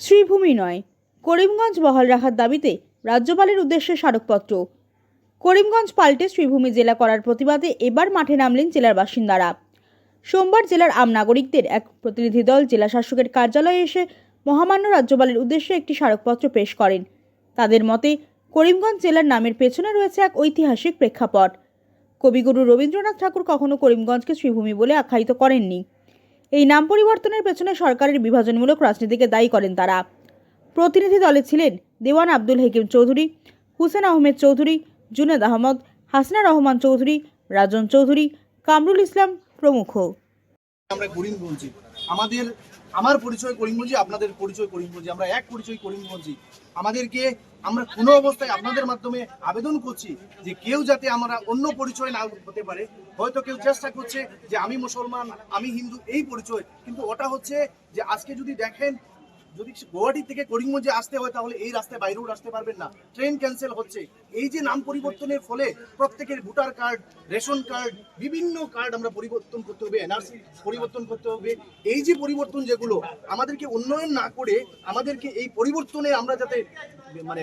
শ্রীভূমি নয়, করিমগঞ্জ বহাল রাখার দাবিতে রাজ্যপালের উদ্দেশ্যে স্মারকপত্র। করিমগঞ্জ পাল্টে শ্রীভূমি জেলা করার প্রতিবাদে এবার মাঠে নামলেন জেলার বাসিন্দারা। সোমবার জেলার আম নাগরিকদের এক প্রতিনিধি দল জেলা শাসকের কার্যালয়ে এসে মহামান্য রাজ্যপালের উদ্দেশ্যে একটি স্মারকপত্র পেশ করেন। তাদের মতে, করিমগঞ্জ জেলার নামের পেছনে রয়েছে এক ঐতিহাসিক প্রেক্ষাপট। কবিগুরু রবীন্দ্রনাথ ঠাকুর কখনো করিমগঞ্জকে শ্রীভূমি বলে আখ্যায়িত করেননি। এই নাম পরিবর্তনের পেছনে সরকারের বিভাজনমূলক রাজনীতিকে দায়ী করেন তারা। প্রতিনিধি দলে ছিলেন দেওয়ান আব্দুল হেকিম চৌধুরী, হুসেন আহমেদ চৌধুরী, জুনেদ আহমদ হাসনা রহমান চৌধুরী, রাজন চৌধুরী, কামরুল ইসলাম প্রমুখ। আমরা করিমগঞ্জি আমাদের আমার পরিচয় করিমগঞ্জি, আপনাদের পরিচয় করিমগঞ্জি, আমরা এক পরিচয় করিমগঞ্জি। আমাদেরকে আমরা কোনো অবস্থায় আপনাদের মাধ্যমে আবেদন করছি যে কেউ যাতে আমরা অন্য পরিচয় না হতে পারে। হয়তো কেউ চেষ্টা করছে যে আমি মুসলমান, আমি হিন্দু, এই পরিচয়। কিন্তু ওটা হচ্ছে যে আজকে যদি দেখেন যদি গুয়াহাটি থেকে করিমগঞ্জে আসতে হয়, তাহলে এই রাস্তায় বাইরেও আসতে পারবেন না। ট্রেন ক্যান্সেল হচ্ছে। এই যে নাম পরিবর্তনের ফলে প্রত্যেকের ভোটার কার্ড, রেশন কার্ড, বিভিন্ন কার্ড আমরা পরিবর্তন করতে হবে এনআরসি পরিবর্তন করতে হবে। এই যে পরিবর্তন যেগুলো, আমাদেরকে উন্নয়ন না করে আমাদেরকে এই পরিবর্তনে আমরা যাতে মানে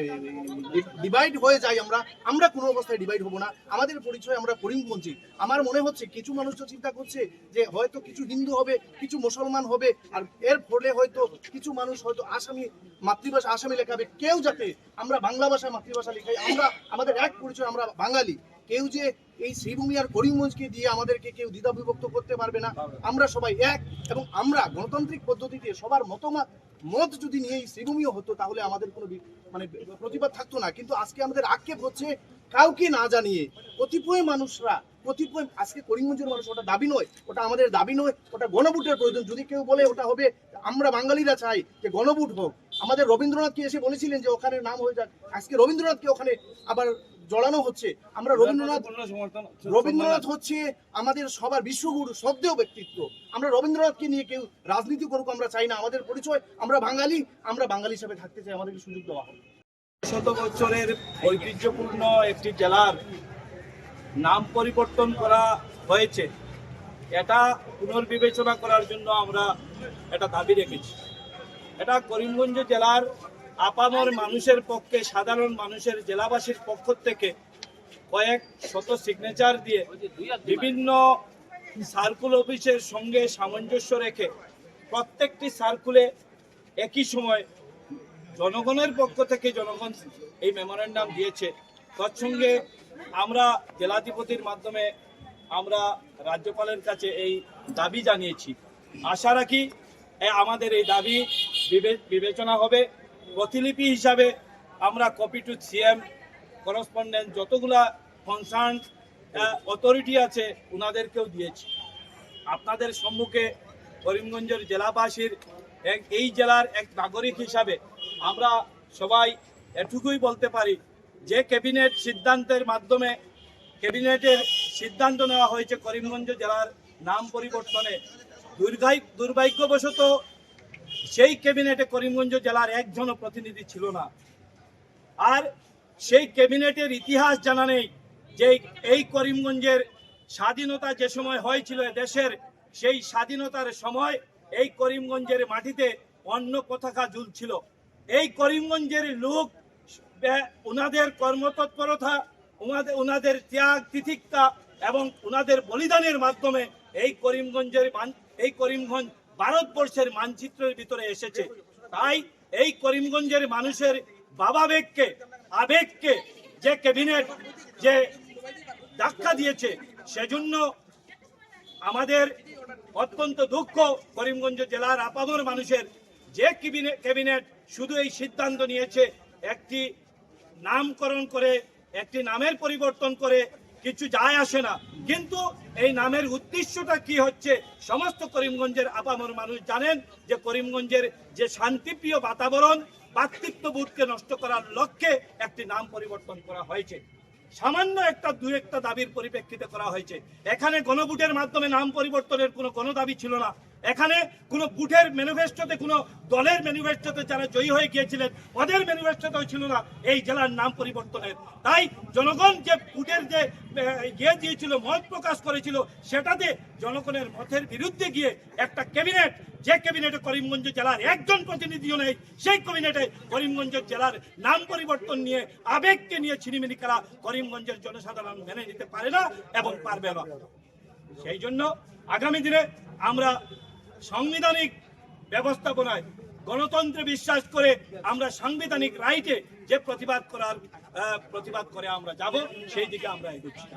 ডিভাইড হয়ে যাই আমরা আমরা কোনো অবস্থায় ডিভাইড হব না। আমাদের পরিচয় আমরা করিমগঞ্জি। আমার মনে হচ্ছে কিছু মানুষ তো চিন্তা করছে যে হয়তো কিছু হিন্দু হবে, কিছু মুসলমান হবে, আর এর ফলে হয়তো কিছু মানুষ হয়তো আসামি, মাতৃভাষা আসামি লেখাবে কেউ যাতে আমরা বাংলা ভাষায় মাতৃভাষা লেখাই, আমরা, আমাদের এক পরিচয় আমরা বাঙালি। কেউ যে এই শ্রীভূমি আর করিমগঞ্জকে দিয়ে আমাদেরকে কেউ দ্বিধা বিভক্ত করতে পারবে না। আমরা সবাই এক এবং আমরা গণতান্ত্রিক পদ্ধতিতে সবার মতামত, মত যদি নিয়ে এই শ্রীভূমিও হতো, তাহলে আমাদের কোনো মানে প্রতিবাদ থাকতো না। কিন্তু আজকে আমাদের আক্ষেপ হচ্ছে, কাউকে না জানিয়ে কতিপয় মানুষরা আজকে করিমগঞ্জের মানুষ ওটা দাবি নয় ওটা আমাদের দাবি নয় ওটা গণভোটের প্রয়োজন। যদি কেউ বলে ওটা হবে আমরা বাঙালিরা চাই যে গণভোট হোক। আমাদের রবীন্দ্রনাথকে এসে বলেছিলেন যে ওখানে নাম হয়ে যাক? আজকে রবীন্দ্রনাথকে ওখানে আবার জড়ানো হচ্ছে। আমরা রবীন্দ্রনাথ রবীন্দ্রনাথ হচ্ছে আমাদের সবার বিশ্বগুরু শ্রদ্ধেয় ব্যক্তিত্ব। আমরা রবীন্দ্রনাথকে নিয়ে কেউ রাজনীতি করুক আমরা চাই না। আমাদের পরিচয় আমরা বাঙালি আমরা বাঙালি হিসাবে থাকতে চাই। আমাদেরকে সুযোগ দেওয়া হোক। শত বছরের ঐতিহ্যপূর্ণ একটি জেলার নাম পরিবর্তন করা হয়েছে। এটা পুনর্বিবেচনা করার জন্য আমরা এটা দাবি রেখেছি। এটা করিমগঞ্জ জেলার আপামর মানুষের পক্ষে, সাধারণ মানুষের জেলাবাসীর পক্ষ থেকে কয়েক শত সিগনেচার দিয়ে বিভিন্ন সার্কুল অফিসের সঙ্গে সামঞ্জস্য রেখে প্রত্যেকটি সার্কুলে একই সময় জনগণের পক্ষ থেকে জনগণ এই মেমোরেন্ডাম দিয়েছে। তৎসঙ্গে আমরা জেলাধিপতির মাধ্যমে আমরা রাজ্যপালের কাছে এই দাবি জানিয়েছি। আশা রাখি আমাদের এই দাবি বিবেচনা হবে। প্রতিলিপি হিসাবে আমরা কপি টু সিএম করসপন্ডেন্ট যতগুলা কনসার্ন অথরিটি আছে ওনাদেরকেও দিয়েছি। আপনাদের সম্মুখে করিমগঞ্জের জেলাবাসীর এক এই জেলার এক নাগরিক হিসাবে আমরা সবাই এটুকুই বলতে পারি যে ক্যাবিনেট সিদ্ধান্তের মাধ্যমে ক্যাবিনেটের সিদ্ধান্ত নেওয়া হয়েছে করিমগঞ্জ জেলার নাম পরিবর্তনে দুর্গাই দুর্ভাগ্যবশত সেই ক্যাবিনেটে করিমগঞ্জ জেলার একজনও প্রতিনিধি ছিল না। আর সেই ক্যাবিনেটের ইতিহাস জানা নেই যে এই করিমগঞ্জের স্বাধীনতা যে সময় হয়েছিল দেশের সেই স্বাধীনতার সময় এই করিমগঞ্জের মাটিতে অন্য পতাকা ঝুলছিল। এই করিমগঞ্জের লোক ওনাদের কর্মতৎপরতা ওনাদের ত্যাগ, তিতিক্ষা এবং ওনাদের বলিদানের মাধ্যমে এই করিমগঞ্জের এই করিমগঞ্জ ভারতবর্ষের মানচিত্রের ভিতরে এসেছে। তাই এই করিমগঞ্জের মানুষের ভাবাবেগকে আবেগকে যে ক্যাবিনেট, যে ধাক্কা দিয়েছে, সেজন্য আমাদের অত্যন্ত দুঃখ করিমগঞ্জ জেলার আপামর মানুষের যে ক্যাবিনেট শুধু এই সিদ্ধান্ত নিয়েছে একটি নামকরণ করে, একটি নামের পরিবর্তন করে কিছু যায় আসে না। কিন্তু এই নামের উদ্দেশ্যটা কি হচ্ছে, সমস্ত করিমগঞ্জের আপামর মানুষ জানেন যে করিমগঞ্জের যে শান্তিপ্রিয় বাতাবরণ ভাতৃত্ববোধকে নষ্ট করার লক্ষ্যে একটি নাম পরিবর্তন করা হয়েছে। সামান্য একটা দু একটা দাবির পরিপ্রেক্ষিতে করা হয়েছে। এখানে গণভোটের মাধ্যমে নাম পরিবর্তনের কোনো কোনো দাবি ছিল না। এখানে কোনো বুথের ম্যানিফেস্টোতে কোনো দলের ম্যানিফেস্টোতে যারা জয়ী হয়ে গিয়েছিলেন, ওদের ম্যানিফেস্টোতেও ছিল না, এই জেলার নাম পরিবর্তনের। তাই জনগণ যে বুথের যে ইয়ে দিয়েছিল, মত প্রকাশ করেছিল, সেটাতে জনগণের মতের বিরুদ্ধে গিয়ে একটা ক্যাবিনেট যে ক্যাবিনেটে করিমগঞ্জ জেলার একজন প্রতিনিধিও নেই, সেই ক্যাবিনেটে করিমগঞ্জ জেলার নাম পরিবর্তন নিয়ে, আবেগকে নিয়ে ছিনিমিনি খেলা করিমগঞ্জের জনসাধারণ মেনে নিতে পারে না এবং পারবে না। সেই জন্য আগামী দিনে আমরা সাংবিধানিক ব্যবস্থাপনায় গণতন্ত্রে বিশ্বাস করে আমরা সাংবিধানিক রাইটে যে প্রতিবাদ করার প্রতিবাদ করে আমরা যাব, সেই দিকে আমরা এগোচ্ছি।